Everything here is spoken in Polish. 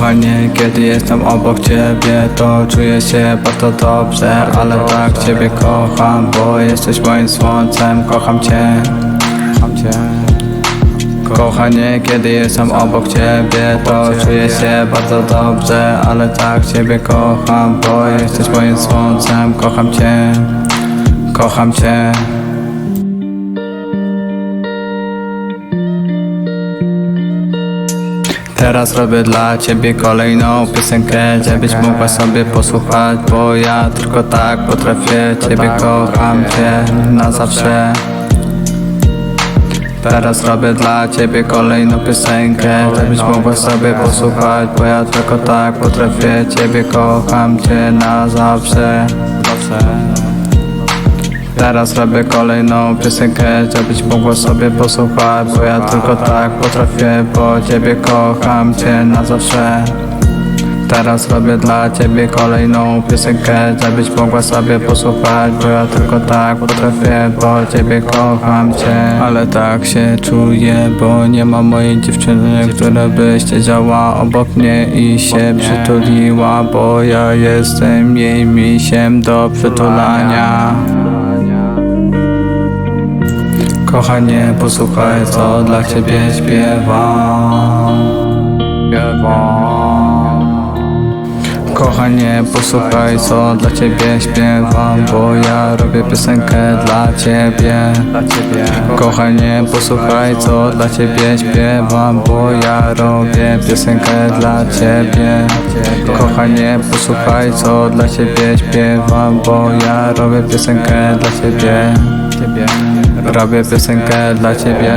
Kochanie, kiedy jestem obok ciebie To czuję się bardzo dobrze Ale tak ciebie kocham Bo jesteś moim słońcem Kocham cię. Kocham cię. Kochanie, kiedy jestem obok ciebie To czuję się bardzo dobrze Ale tak ciebie kocham Bo jesteś moim słońcem Kocham cię. Kocham cię Teraz robię dla ciebie kolejną piosenkę Żebyś mogła sobie posłuchać Bo ja tylko tak potrafię Ciebie kocham cię na zawsze. Teraz robię dla ciebie kolejną piosenkę Żebyś mogła sobie posłuchać Bo ja tylko tak potrafię Ciebie kocham cię na zawsze Teraz robię kolejną piosenkę Żebyś mogła sobie posłuchać Bo ja tylko tak potrafię Bo ciebie kocham cię na zawsze. Teraz robię dla ciebie kolejną piosenkę Żebyś mogła sobie posłuchać Bo ja tylko tak potrafię Bo ciebie kocham cię. Ale tak się czuję Bo nie ma mojej dziewczyny Która by siedziała obok mnie I się przytuliła Bo ja jestem jej misiem do przytulania Kochanie, posłuchaj, co dla ciebie śpiewam. Kochanie, posłuchaj, co dla ciebie śpiewam, bo ja robię piosenkę dla ciebie. Kochanie, posłuchaj, co dla ciebie śpiewam, bo ja robię piosenkę dla ciebie. Kochanie, posłuchaj, co dla ciebie śpiewam, bo ja robię piosenkę dla ciebie. Robię piosenkę dla ciebie.